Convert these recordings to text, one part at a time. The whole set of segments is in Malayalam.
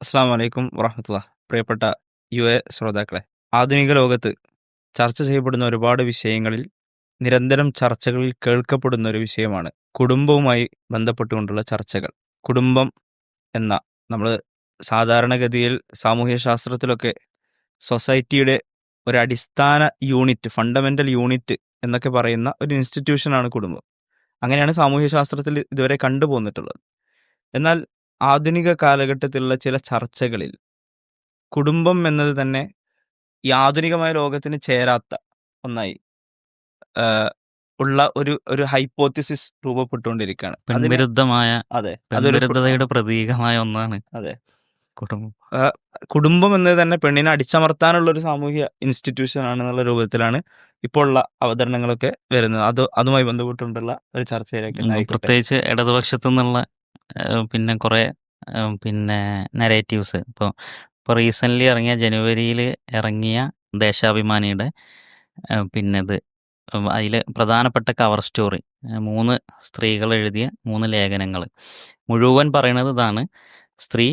അസ്സാം വലൈക്കും വറഹമത്തുള്ള പ്രിയപ്പെട്ട യു എ ശ്രോതാക്കളെ ആധുനിക ലോകത്ത് ചർച്ച ചെയ്യപ്പെടുന്ന ഒരുപാട് വിഷയങ്ങളിൽ നിരന്തരം ചർച്ചകളിൽ കേൾക്കപ്പെടുന്ന ഒരു വിഷയമാണ് കുടുംബവുമായി ബന്ധപ്പെട്ടുകൊണ്ടുള്ള ചർച്ചകൾ. കുടുംബം എന്ന നമ്മൾ സാധാരണഗതിയിൽ സാമൂഹ്യ ശാസ്ത്രത്തിലൊക്കെ സൊസൈറ്റിയുടെ ഒരു അടിസ്ഥാന യൂണിറ്റ് ഫണ്ടമെന്റൽ യൂണിറ്റ് എന്നൊക്കെ പറയുന്ന ഒരു ഇൻസ്റ്റിറ്റ്യൂഷനാണ് കുടുംബം. അങ്ങനെയാണ് സാമൂഹ്യ ശാസ്ത്രത്തിൽ ഇതുവരെ കണ്ടുപോന്നിട്ടുള്ളത്. എന്നാൽ ആധുനിക കാലഘട്ടത്തിലുള്ള ചില ചർച്ചകളിൽ കുടുംബം എന്നത് തന്നെ ഈ ആധുനികമായ ലോകത്തിന് ചേരാത്ത ഒന്നായി ഉള്ള ഒരു ഒരു ഹൈപ്പോത്തിസിസ് രൂപപ്പെട്ടുകൊണ്ടിരിക്കുകയാണ്. അതിന് പെൺവിരുദ്ധമായ അതെ അതൊരു പെൺവിരുദ്ധതയുടെ പ്രതീകമായ ഒന്നാണ് അതെ. കുടുംബം. കുടുംബം എന്നത് തന്നെ പെണ്ണിനെ അടിച്ചമർത്താനുള്ള ഒരു സാമൂഹ്യ ഇൻസ്റ്റിറ്റ്യൂഷൻ ആണെന്നുള്ള രൂപത്തിലാണ് ഇപ്പോൾ ഉള്ള അവതരണങ്ങളൊക്കെ വരുന്നത്. അത് അതുമായി ബന്ധപ്പെട്ടുകൊണ്ടുള്ള ഒരു ചർച്ചയിലേക്ക് ഉം, പ്രത്യേകിച്ച് ഇടതുപക്ഷത്തു നിന്നുള്ള പിന്നെ കുറേ പിന്നെ നെറേറ്റീവ്സ് ഇപ്പോൾ ഇപ്പോൾ റീസെന്റ്ലി ഇറങ്ങിയ ജനുവരിയിൽ ഇറങ്ങിയ ദേശാഭിമാനിയുടെ പിന്നെ ഇത് അതിൽ പ്രധാനപ്പെട്ട കവർ സ്റ്റോറി മൂന്ന് സ്ത്രീകൾ എഴുതിയ മൂന്ന് ലേഖനങ്ങൾ മുഴുവൻ പറയുന്നത് ഇതാണ് സ്ത്രീ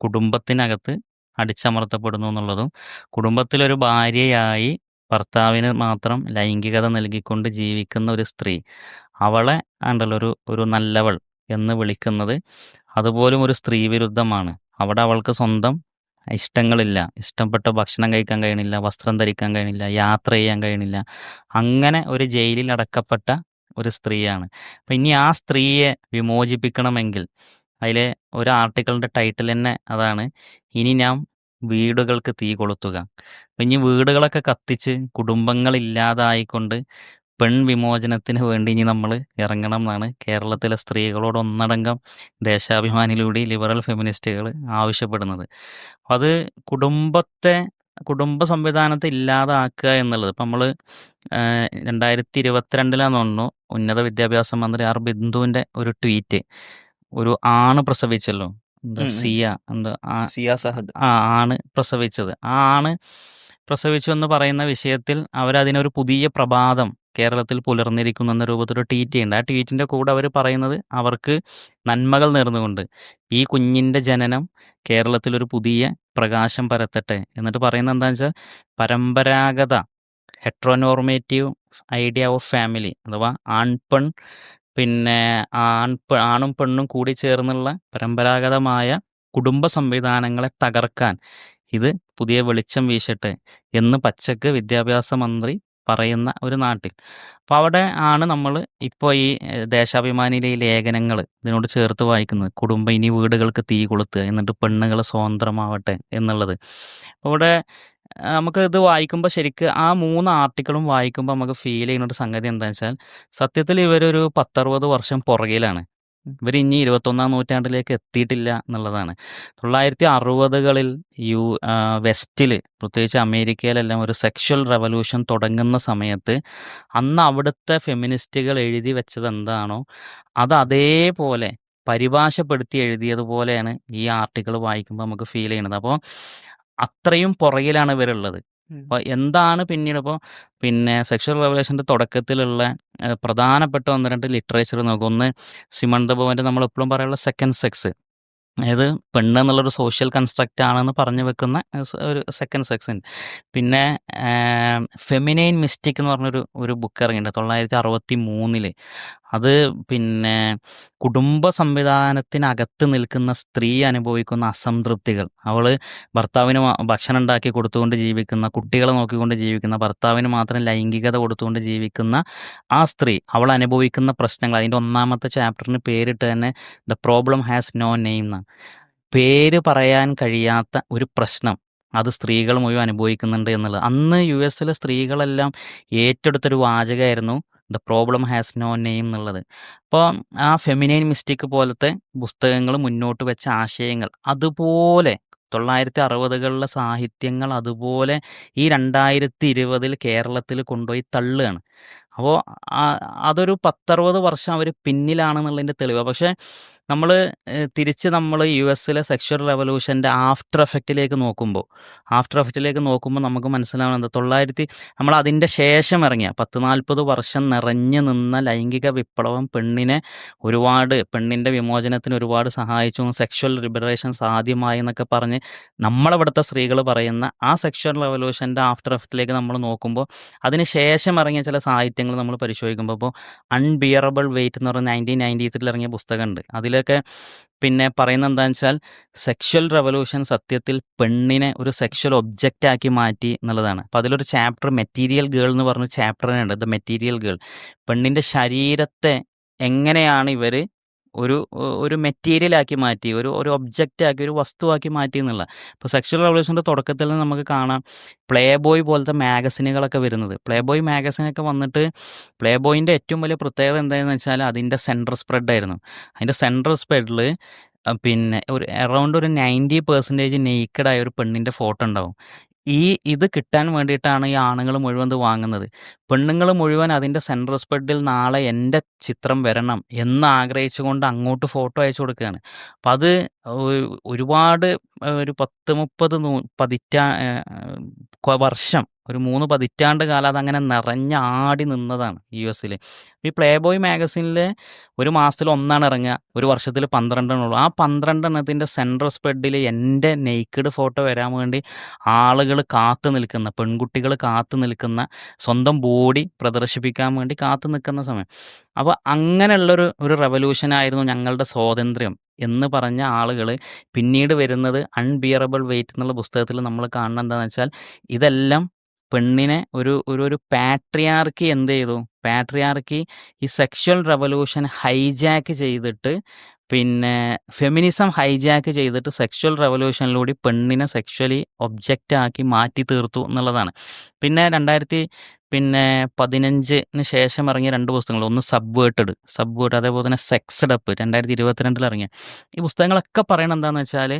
കുടുംബത്തിനകത്ത് അടിച്ചമർത്തപ്പെടുന്നു എന്നുള്ളതും കുടുംബത്തിലൊരു ഭാര്യയായി ഭർത്താവിന് മാത്രം ലൈംഗികത നൽകിക്കൊണ്ട് ജീവിക്കുന്ന ഒരു സ്ത്രീ അവളെ ആണ്ടല്ലോ ഒരു ഒരു നല്ലവൾ എന്ന് വിളിക്കുന്നത്. അതുപോലും ഒരു സ്ത്രീ വിരുദ്ധമാണ്. അവിടെ അവൾക്ക് സ്വന്തം ഇഷ്ടങ്ങളില്ല. ഇഷ്ടപ്പെട്ട ഭക്ഷണം കഴിക്കാൻ കഴിയണില്ല വസ്ത്രം ധരിക്കാൻ കഴിയണില്ല യാത്ര ചെയ്യാൻ കഴിയണില്ല. അങ്ങനെ ഒരു ജയിലിൽ അടക്കപ്പെട്ട ഒരു സ്ത്രീയാണ്. അപ്പം ഇനി ആ സ്ത്രീയെ വിമോചിപ്പിക്കണമെങ്കിൽ അതിലെ ഒരു ആർട്ടിക്കിളിന്റെ ടൈറ്റിൽ തന്നെ അതാണ് ഇനി ഞാൻ വീടുകൾക്ക് തീ കൊളുത്തുക. ഇനി വീടുകളൊക്കെ കത്തിച്ച് കുടുംബങ്ങളില്ലാതായിക്കൊണ്ട് പെൺവിമോചനത്തിന് വേണ്ടി ഇനി നമ്മൾ ഇറങ്ങണം എന്നാണ് കേരളത്തിലെ സ്ത്രീകളോട് ഒന്നടങ്കം ദേശാഭിമാനിയിലൂടെ ലിബറൽ ഫെമിനിസ്റ്റുകൾ ആവശ്യപ്പെടുന്നത്. അത് കുടുംബത്തെ കുടുംബ സംവിധാനത്തെ ഇല്ലാതാക്കുക എന്നുള്ളത്. ഇപ്പം നമ്മൾ രണ്ടായിരത്തി ഇരുപത്തിരണ്ടിലാന്ന് തോന്നുന്നു ഉന്നത വിദ്യാഭ്യാസ മന്ത്രി ആർ ബിന്ദുവിന്റെ ഒരു ട്വീറ്റ്. ഒരു ആണ് പ്രസവിച്ചല്ലോ. സിയ എന്താ സിയ സിയാ സഹദ്. ആ ആണ് പ്രസവിച്ചത്. ആ ആണ് പ്രസവിച്ചു എന്ന് പറയുന്ന വിഷയത്തിൽ അവരതിനൊരു പുതിയ പ്രഭാതം കേരളത്തിൽ പുലർന്നിരിക്കുന്നു എന്ന രൂപത്തിലൊരു ട്വീറ്റ് ഉണ്ട്. ആ ട്വീറ്റിന്റെ കൂടെ അവർ പറയുന്നത് അവർക്ക് നന്മകൾ നേർന്നുകൊണ്ട് ഈ കുഞ്ഞിന്റെ ജനനം കേരളത്തിലൊരു പുതിയ പ്രകാശം പരത്തട്ടെ എന്നിട്ട് പറയുന്നത് എന്താണെന്ന് വെച്ചാൽ പരമ്പരാഗത ഹെട്രോനോർമേറ്റീവ് ഐഡിയ ഓഫ് ഫാമിലി അഥവാ ആൺപെൺ പിന്നെ ആൺ ആണും പെണ്ണും കൂടി ചേർന്നുള്ള പരമ്പരാഗതമായ കുടുംബ സംവിധാനങ്ങളെ തകർക്കാൻ ഇത് പുതിയ വെളിച്ചം വീശട്ടെ എന്ന് പച്ചക്ക് വിദ്യാഭ്യാസ മന്ത്രി പറയുന്ന ഒരു നാട്ടിൽ. അപ്പോൾ അവിടെ ആണ് നമ്മൾ ഇപ്പോൾ ഈ ദേശാഭിമാനിയിലെ ഈ ലേഖനങ്ങൾ ഇതിനോട് ചേർത്ത് വായിക്കുന്നത്. കുടുംബ ഇനി വീടുകൾക്ക് തീ കൊളുത്തുക എന്നിട്ട് പെണ്ണുങ്ങൾ സ്വതന്ത്രമാവട്ടെ എന്നുള്ളത്. അവിടെ നമുക്ക് ഇത് വായിക്കുമ്പോൾ ശരിക്ക് ആ മൂന്ന് ആർട്ടിക്കിളും വായിക്കുമ്പോൾ നമുക്ക് ഫീൽ ചെയ്യുന്ന ഒരു സംഗതി എന്താണെന്ന് വെച്ചാൽ സത്യത്തിൽ ഇവരൊരു പത്തറുപത് വർഷം പുറകിലാണ്. ഇവർ ഇനി ഇരുപത്തൊന്നാം നൂറ്റാണ്ടിലേക്ക് എത്തിയിട്ടില്ല എന്നുള്ളതാണ്. തൊള്ളായിരത്തി അറുപതുകളിൽ യു വെസ്റ്റിൽ പ്രത്യേകിച്ച് അമേരിക്കയിലെല്ലാം ഒരു സെക്ഷൽ റെവല്യൂഷൻ തുടങ്ങുന്ന സമയത്ത് അന്ന് അവിടുത്തെ ഫെമിനിസ്റ്റുകൾ എഴുതി വെച്ചത് എന്താണോ അത് അതേപോലെ പരിഭാഷപ്പെടുത്തി എഴുതിയതുപോലെയാണ് ഈ ആർട്ടിക്കിൾ വായിക്കുമ്പോൾ നമുക്ക് ഫീൽ ചെയ്യുന്നത്. അപ്പോൾ അത്രയും പുറകിലാണ് ഇവരുള്ളത്. അപ്പോൾ എന്താണ് പിന്നീട് ഇപ്പോൾ പിന്നെ സെക്ഷൽ റെവലേഷന്റെ തുടക്കത്തിലുള്ള പ്രധാനപ്പെട്ട ഒന്ന് രണ്ട് ലിറ്ററേച്ചർ നോക്കും. ഒന്ന് സിമൺ നമ്മൾ നമ്മളെപ്പോഴും പറയാനുള്ള സെക്കൻഡ് സെക്സ് അതായത് പെണ്ണ് എന്നുള്ളൊരു സോഷ്യൽ കൺസ്ട്രക്റ്റ് ആണെന്ന് പറഞ്ഞു വെക്കുന്ന ഒരു സെക്കൻഡ് സെക്സ് ഉണ്ട് പിന്നെ ഫെമിനൈൻ മിസ്റ്റേക്ക് എന്ന് പറഞ്ഞൊരു ഒരു ബുക്ക് ഇറങ്ങിയിട്ടുണ്ട്. തൊള്ളായിരത്തി അറുപത്തി മൂന്നിൽ അത് പിന്നെ കുടുംബ സംവിധാനത്തിനകത്ത് നിൽക്കുന്ന സ്ത്രീ അനുഭവിക്കുന്ന അസംതൃപ്തികൾ. അവൾ ഭർത്താവിന് ഭക്ഷണം ഉണ്ടാക്കി കൊടുത്തുകൊണ്ട് ജീവിക്കുന്ന കുട്ടികളെ നോക്കിക്കൊണ്ട് ജീവിക്കുന്ന ഭർത്താവിന് മാത്രം ലൈംഗികത കൊടുത്തുകൊണ്ട് ജീവിക്കുന്ന ആ സ്ത്രീ അവൾ അനുഭവിക്കുന്ന പ്രശ്നങ്ങൾ. അതിന്റെ ഒന്നാമത്തെ ചാപ്റ്ററിന് പേരിട്ട് തന്നെ the problem has no name എന്നാണ്. പേര് പറയാൻ കഴിയാത്ത ഒരു പ്രശ്നം അത് സ്ത്രീകൾ മുഴുവൻ അനുഭവിക്കുന്നുണ്ട് എന്നുള്ളത്. അന്ന് യു എസിലെ സ്ത്രീകളെല്ലാം ഏറ്റെടുത്തൊരു വാചകമായിരുന്നു the problem has no name എന്നുള്ളത്. അപ്പോൾ ആ ഫെമിനൈൻ മിസ്റ്റേക്ക് പോലത്തെ പുസ്തകങ്ങൾ മുന്നോട്ട് വെച്ച ആശയങ്ങൾ അതുപോലെ തൊള്ളായിരത്തി അറുപതുകളിലെ സാഹിത്യങ്ങൾ അതുപോലെ ഈ രണ്ടായിരത്തി ഇരുപതിൽ കേരളത്തിൽ കൊണ്ടുപോയി തള്ളുകയാണ്. അപ്പോൾ അതൊരു പത്തറുപത് വർഷം അവർ പിന്നിലാണെന്നുള്ളതിന്റെ തെളിവ് പക്ഷേ നമ്മൾ തിരിച്ച് നമ്മൾ യു എസിലെ സെക്ഷൽ റെവല്യൂഷന്റെ ആഫ്റ്റർ എഫക്റ്റിലേക്ക് നോക്കുമ്പോൾ ആഫ്റ്റർ എഫക്റ്റിലേക്ക് നോക്കുമ്പോൾ നമുക്ക് മനസ്സിലാവുന്നത് തൊള്ളായിരത്തി നമ്മൾ അതിന്റെ ശേഷം ഇറങ്ങിയ പത്ത് നാൽപ്പത് വർഷം നിറഞ്ഞു നിന്ന ലൈംഗിക വിപ്ലവം പെണ്ണിനെ ഒരുപാട് പെണ്ണിന്റെ വിമോചനത്തിന് ഒരുപാട് സഹായിച്ചു സെക്ഷൽ ലിബറേഷൻ സാധ്യമായി എന്നൊക്കെ പറഞ്ഞ് നമ്മളവിടുത്തെ സ്ത്രീകൾ പറയുന്ന ആ സെക്ഷൽ റെവല്യൂഷന്റെ ആഫ്റ്റർ എഫക്റ്റിലേക്ക് നമ്മൾ നോക്കുമ്പോൾ അതിന് ശേഷം ഇറങ്ങിയ ചില സാഹിത്യങ്ങൾ നമ്മൾ പരിശോധിക്കുമ്പോൾ ഇപ്പോൾ അൺബിയറബിൾ വെയിറ്റ് എന്ന് പറഞ്ഞ നയന്റീൻ നയന്റി ഇറങ്ങിയ പുസ്തകമുണ്ട്. അതിലൊക്കെ പിന്നെ പറയുന്നത് എന്താണെന്ന് വെച്ചാൽ സെക്ഷൽ റെവല്യൂഷൻ സത്യത്തിൽ പെണ്ണിനെ ഒരു സെക്ഷൽ ഒബ്ജക്റ്റ് ആക്കി മാറ്റി എന്നുള്ളതാണ്. അപ്പോൾ അതിലൊരു ചാപ്റ്റർ മെറ്റീരിയൽ ഗേൾ എന്ന് പറഞ്ഞ ചാപ്റ്റർ ഉണ്ട് ദ മെറ്റീരിയൽ ഗേൾ പെണ്ണിന്റെ ശരീരത്തെ എങ്ങനെയാണ് ഇവർ ഒരു ഒരു മെറ്റീരിയലാക്കി മാറ്റി ഒരു ഒരു ഒബ്ജക്റ്റ് ആക്കി ഒരു വസ്തുവാക്കി മാറ്റി എന്നുള്ള. ഇപ്പോൾ സെക്ഷൽ റവല്യൂഷന്റെ തുടക്കത്തിൽ നിന്ന് നമുക്ക് കാണാം പ്ലേ ബോയ് പോലത്തെ മാഗസിനുകളൊക്കെ വരുന്നത്. പ്ലേ ബോയ് മാഗസിനൊക്കെ വന്നിട്ട് പ്ലേ ബോയിന്റെ ഏറ്റവും വലിയ പ്രത്യേകത എന്താണെന്ന് വെച്ചാൽ അതിന്റെ സെൻട്രൽ സ്പ്രെഡായിരുന്നു. അതിന്റെ സെൻട്രൽ സ്പ്രെഡിൽ പിന്നെ ഒരു അറൗണ്ട് ഒരു നയന്റി പെർസെന്റേജ് നെയ്ക്കഡായ ഒരു പെണ്ണിന്റെ ഫോട്ടോ ഉണ്ടാവും. ഈ ഇത് കിട്ടാൻ വേണ്ടിയിട്ടാണ് ഈ ആണുങ്ങൾ മുഴുവൻ ഇത് വാങ്ങുന്നത്. പെണ്ണുങ്ങൾ മുഴുവൻ അതിന്റെ സെൻട്രൽ സ്പെഡിൽ നാളെ എന്റെ ചിത്രം വരണം എന്ന് ആഗ്രഹിച്ചുകൊണ്ട് അങ്ങോട്ട് ഫോട്ടോ അയച്ചു കൊടുക്കുകയാണ്. അപ്പം അത് ഒരുപാട് ഒരു പത്ത് മുപ്പത് നൂ പതിറ്റാ വർഷം ഒരു മൂന്ന് പതിറ്റാണ്ട് കാലം അതങ്ങനെ നിറഞ്ഞ ആടി നിന്നതാണ് യു എസിൽ ഈ പ്ലേ ബോയ് മാഗസിനിൽ ഒരു മാസത്തിൽ ഒന്നാണ് ഇറങ്ങുക ഒരു വർഷത്തിൽ പന്ത്രണ്ടെണ്ണം ഉള്ളൂ. ആ പന്ത്രണ്ടെണ്ണത്തിന്റെ സെൻട്രൽ സ്പ്രെഡിൽ എന്റെ നെയ്ക്കഡ് ഫോട്ടോ വരാൻ വേണ്ടി ആളുകൾ കാത്തു നിൽക്കുന്ന പെൺകുട്ടികൾ കാത്തു നിൽക്കുന്ന സ്വന്തം ബോഡി പ്രദർശിപ്പിക്കാൻ വേണ്ടി കാത്തു നിൽക്കുന്ന സമയം. അപ്പോൾ അങ്ങനെയുള്ളൊരു ഒരു റെവല്യൂഷനായിരുന്നു ഞങ്ങളുടെ സ്വാതന്ത്ര്യം എന്ന് പറഞ്ഞ ആളുകൾ പിന്നീട് വരുന്നത് അൺബിയറബിൾ വെയിറ്റ് എന്നുള്ള പുസ്തകത്തിൽ നമ്മൾ കാണുന്നത് എന്താണെന്ന് വെച്ചാൽ ഇതെല്ലാം പെണ്ണിനെ ഒരു ഒരു ഒരു പാട്രിയാർക്കി എന്ത് ചെയ്തു? പാട്രിയാർക്കി ഈ സെക്ഷൽ റവല്യൂഷൻ ഹൈജാക്ക് ചെയ്തിട്ട് പിന്നെ ഫെമിനിസം ഹൈജാക്ക് ചെയ്തിട്ട് സെക്ഷൽ റവല്യൂഷനിലൂടെ പെണ്ണിനെ സെക്ഷലി ഒബ്ജക്റ്റ് ആക്കി മാറ്റി തീർത്തു എന്നുള്ളതാണ്. പിന്നെ രണ്ടായിരത്തി പിന്നെ പതിനഞ്ചിന് ശേഷം ഇറങ്ങിയ രണ്ട് പുസ്തകങ്ങൾ ഒന്ന് സബ്വേർട്ടഡ് സബ്വേർട്ട് അതേപോലെ തന്നെ സെക്സ്ഡ് അപ്പ് രണ്ടായിരത്തി ഇരുപത്തിരണ്ടിൽ ഇറങ്ങിയ. ഈ പുസ്തകങ്ങളൊക്കെ പറയണത് എന്താണെന്ന് വെച്ചാൽ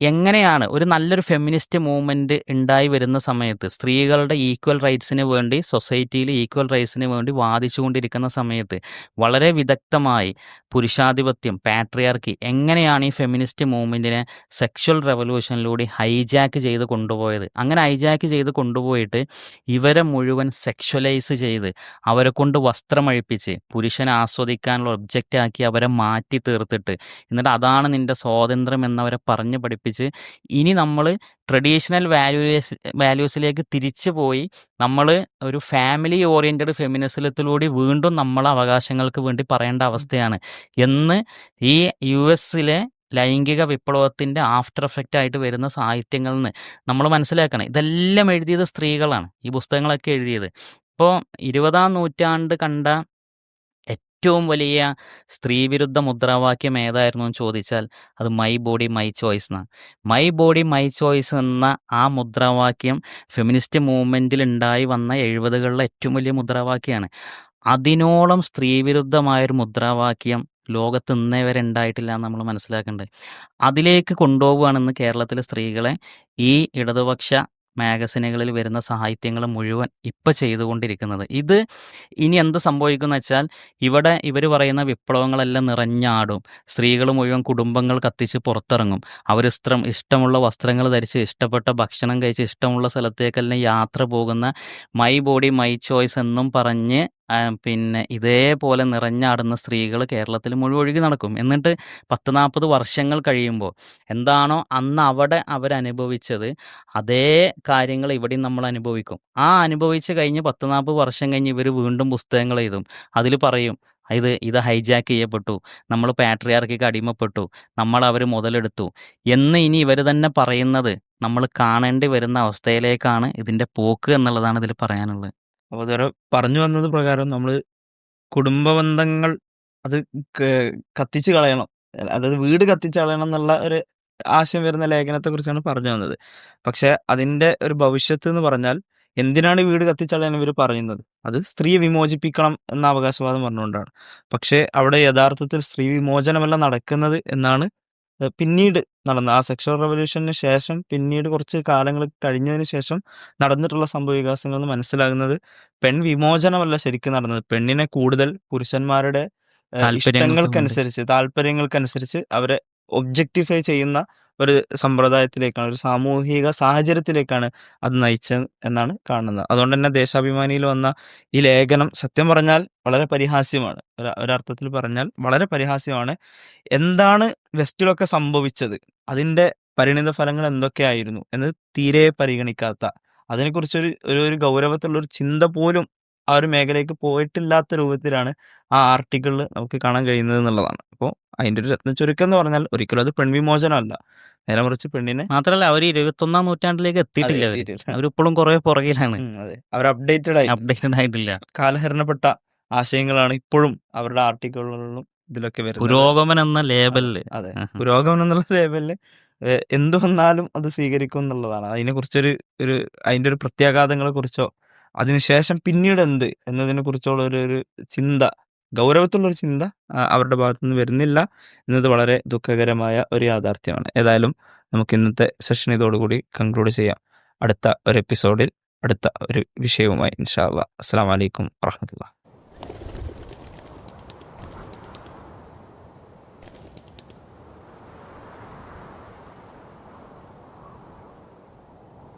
എങ്ങനെയാണ് ഒരു നല്ലൊരു ഫെമിനിസ്റ്റ് മൂവ്മെന്റ് ഉണ്ടായി വരുന്ന സമയത്ത് സ്ത്രീകളുടെ ഈക്വൽ റൈറ്റ്സിന് വേണ്ടി സൊസൈറ്റിയിൽ ഈക്വൽ റൈറ്റ്സിന് വേണ്ടി വാദിച്ചുകൊണ്ടിരിക്കുന്ന സമയത്ത് വളരെ വിദഗ്ധമായി പുരുഷാധിപത്യം പാട്രിയാർക്കി എങ്ങനെയാണ് ഈ ഫെമിനിസ്റ്റ് മൂവ്മെന്റിനെ സെക്ഷൽ റെവല്യൂഷനിലൂടെ ഹൈജാക്ക് ചെയ്ത് കൊണ്ടുപോയത്? അങ്ങനെ ഹൈജാക്ക് ചെയ്ത് കൊണ്ടുപോയിട്ട് ഇവരെ മുഴുവൻ സെക്ഷലൈസ് ചെയ്ത് അവരെ കൊണ്ട് വസ്ത്രമഴിപ്പിച്ച് പുരുഷനെ ആസ്വദിക്കാനുള്ള ഒബ്ജക്റ്റാക്കി അവരെ മാറ്റി തീർത്തിട്ട് എന്നിട്ട് അതാണ് നിന്റെ സ്വാതന്ത്ര്യം എന്നവരെ പറഞ്ഞു പഠിപ്പിച്ച് ഇനി നമ്മൾ ട്രഡീഷണൽ വാല്യൂസ് വാല്യൂസിലേക്ക് തിരിച്ചു പോയി നമ്മൾ ഒരു ഫാമിലി ഓറിയന്റഡ് ഫെമിനിസത്തിലൂടെ വീണ്ടും നമ്മൾ അവകാശങ്ങൾക്ക് വേണ്ടി പറയേണ്ട അവസ്ഥയാണ്. എന്ന് ഈ യു എസിലെ ലൈംഗിക വിപ്ലവത്തിന്റെ ആഫ്റ്റർ എഫക്റ്റ് ആയിട്ട് വരുന്ന സാഹിത്യങ്ങളിൽ നിന്ന് നമ്മൾ മനസ്സിലാക്കണം. ഇതെല്ലാം എഴുതിയത് സ്ത്രീകളാണ്. ഈ പുസ്തകങ്ങളൊക്കെ എഴുതിയത്. ഇപ്പോൾ ഇരുപതാം നൂറ്റാണ്ട് കണ്ട ഏറ്റവും വലിയ സ്ത്രീവിരുദ്ധ മുദ്രാവാക്യം ഏതായിരുന്നു എന്ന് ചോദിച്ചാൽ അത് മൈ ബോഡി മൈ ചോയ്സ് എന്നാണ്. മൈ ബോഡി മൈ ചോയ്സ് എന്ന ആ മുദ്രാവാക്യം ഫെമിനിസ്റ്റ് മൂവ്മെന്റിൽ ഉണ്ടായി വന്ന എഴുപതുകളിലെ ഏറ്റവും വലിയ മുദ്രാവാക്യമാണ്. അതിനോളം സ്ത്രീവിരുദ്ധമായൊരു മുദ്രാവാക്യം ലോകത്ത് ഇന്നേ വരെ ഉണ്ടായിട്ടില്ല എന്ന് നമ്മൾ മനസ്സിലാക്കേണ്ടത്. അതിലേക്ക് കൊണ്ടുപോവുകയാണെന്ന് കേരളത്തിലെ സ്ത്രീകളെ ഈ ഇടതുപക്ഷ മാഗസിനുകളിൽ വരുന്ന സാഹിത്യങ്ങൾ മുഴുവൻ ഇപ്പം ചെയ്തുകൊണ്ടിരിക്കുന്നത്. ഇത് ഇനി എന്ത് സംഭവിക്കുമെന്ന് വെച്ചാൽ ഇവിടെ ഇവർ പറയുന്ന വിപ്ലവങ്ങളെല്ലാം നിറഞ്ഞാടും. സ്ത്രീകൾ മുഴുവൻ കുടുംബങ്ങൾ കത്തിച്ച് പുറത്തിറങ്ങും. അവർ ഇഷ്ടം ഇഷ്ടമുള്ള വസ്ത്രങ്ങൾ ധരിച്ച് ഇഷ്ടപ്പെട്ട ഭക്ഷണം കഴിച്ച് ഇഷ്ടമുള്ള സ്ഥലത്തേക്കെല്ലാം യാത്ര പോകുന്ന മൈ ബോഡി മൈ ചോയ്സ് എന്നും പറഞ്ഞ് പിന്നെ ഇതേപോലെ നിറഞ്ഞാടുന്ന സ്ത്രീകൾ കേരളത്തിൽ മുഴുവൻ ഒഴുകി നടക്കും. എന്നിട്ട് പത്ത് നാൽപ്പത് വർഷങ്ങൾ കഴിയുമ്പോൾ എന്താണോ അന്ന് അവിടെ അവരനുഭവിച്ചത് അതേ കാര്യങ്ങൾ ഇവിടെയും നമ്മൾ അനുഭവിക്കും. ആ അനുഭവിച്ച് കഴിഞ്ഞ് പത്ത് നാൽപ്പത് വർഷം കഴിഞ്ഞ് ഇവർ വീണ്ടും പുസ്തകങ്ങൾ എഴുതും. അതിൽ പറയും ഇത് ഇത് ഹൈജാക്ക് ചെയ്യപ്പെട്ടു. നമ്മൾ പാട്രിയാർക്കിക്ക് അടിമപ്പെട്ടു. നമ്മൾ അവർ മുതലെടുത്തു. എന്ന് ഇനി ഇവർ തന്നെ പറയുന്നത് നമ്മൾ കാണേണ്ടി വരുന്ന അവസ്ഥയിലേക്കാണ് ഇതിന്റെ പോക്ക് എന്നുള്ളതാണ് ഇതിൽ പറയാനുള്ളത്. അപ്പോൾ ഇതുവരെ പറഞ്ഞു വന്നത് പ്രകാരം നമ്മൾ കുടുംബ ബന്ധങ്ങൾ അത് കത്തിച്ച് കളയണം. അതായത് വീട് കത്തിച്ച് കളയണം എന്നുള്ള ഒരു ആശയം വരുന്ന ലേഖനത്തെക്കുറിച്ചാണ് പറഞ്ഞു വന്നത്. പക്ഷെ അതിന്റെ ഒരു ഭവിഷ്യത്ത് എന്ന് പറഞ്ഞാൽ എന്തിനാണ് വീട് കത്തിച്ചളയാൻ ഇവർ പറയുന്നത്? അത് സ്ത്രീയെ വിമോചിപ്പിക്കണം എന്ന അവകാശവാദം പറഞ്ഞുകൊണ്ടാണ്. പക്ഷെ അവിടെ യഥാർത്ഥത്തിൽ സ്ത്രീ വിമോചനമല്ല നടക്കുന്നത് എന്നാണ് പിന്നീട് നടന്ന ആ സെക്ഷൽ റവല്യൂഷന് ശേഷം പിന്നീട് കുറച്ച് കാലങ്ങൾ കഴിഞ്ഞതിന് ശേഷം നടന്നിട്ടുള്ള സംഭവ വികാസങ്ങൾ എന്ന് മനസ്സിലാകുന്നത് പെൺ വിമോചനമല്ല ശരിക്കും നടന്നത്. പെണ്ണിനെ കൂടുതൽ പുരുഷന്മാരുടെ ഇഷ്ടങ്ങൾക്കനുസരിച്ച് താല്പര്യങ്ങൾക്കനുസരിച്ച് അവരെ ഒബ്ജക്റ്റിഫൈ ചെയ്യുന്ന ഒരു സമ്പ്രദായത്തിലേക്കാണ് ഒരു സാമൂഹിക സാഹചര്യത്തിലേക്കാണ് അത് നയിച്ചത് എന്നാണ് കാണുന്നത്. അതുകൊണ്ട് തന്നെ ദേശാഭിമാനിയിൽ വന്ന ഈ ലേഖനം സത്യം പറഞ്ഞാൽ വളരെ പരിഹാസ്യമാണ്. ഒരു ഒരർത്ഥത്തിൽ പറഞ്ഞാൽ വളരെ പരിഹാസ്യമാണ്. എന്താണ് വെസ്റ്റിലൊക്കെ സംഭവിച്ചത്? അതിന്റെ പരിണിത ഫലങ്ങൾ എന്തൊക്കെയായിരുന്നു? എന്ന് തീരെ പരിഗണിക്കാത്ത അതിനെക്കുറിച്ചൊരു ഒരു ഒരു ഗൗരവത്തിലുള്ള ഒരു ചിന്ത പോലും ആ ഒരു മേഖലയ്ക്ക് പോയിട്ടില്ലാത്ത രൂപത്തിലാണ് ആ ആർട്ടിക്കിളിൽ നമുക്ക് കാണാൻ കഴിയുന്നത് എന്നുള്ളതാണ്. അപ്പോൾ അതിന്റെ ഒരു രത്ന ചുരുക്കം എന്ന് പറഞ്ഞാൽ ഒരിക്കലും അത് പെൺവിമോചനമല്ല. നേരെ മറിച്ച് പെണ്ണിനെ മാത്രല്ല അവർ ഇരുപത്തൊന്നാം നൂറ്റാണ്ടിലേക്ക് എത്തിയിട്ടില്ല. അവരിപ്പോഴും കുറെ പുറകിലാണ്. അവർ അപ്ഡേറ്റഡ് ആയി. അപ്ഡേറ്റഡ് ആയിട്ടില്ല. കാലഹരണപ്പെട്ട ആശയങ്ങളാണ് ഇപ്പോഴും അവരുടെ ആർട്ടിക്കിളുകളിലും ഇതിലൊക്കെ വരുന്നത്. പുരോഗമനം എന്ന ലേബലിൽ അതെ പുരോഗമനം എന്നുള്ള ലേബലിൽ എന്തു എന്ത് വന്നാലും അത് സ്വീകരിക്കും എന്നുള്ളതാണ്. അതിനെ കുറിച്ചൊരു ഒരു അതിന്റെ ഒരു പ്രത്യാഘാതങ്ങളെ കുറിച്ചോ അതിനുശേഷം പിന്നീട് എന്ത് എന്നതിനെ കുറിച്ചുള്ള ഒരു ഒരു ചിന്ത ഗൗരവത്തുള്ള ഒരു ചിന്ത അവരുടെ ഭാഗത്തു നിന്ന് വരുന്നില്ല എന്നത് വളരെ ദുഃഖകരമായ ഒരു യാഥാർത്ഥ്യമാണ്. ഏതായാലും നമുക്ക് ഇന്നത്തെ സെഷൻ ഇതോടുകൂടി കൺക്ലൂഡ് ചെയ്യാം. അടുത്ത ഒരു എപ്പിസോഡിൽ അടുത്ത ഒരു വിഷയവുമായി ഇൻഷാ അസ്സാം വലൈക്കും വാഹമത്തുള്ള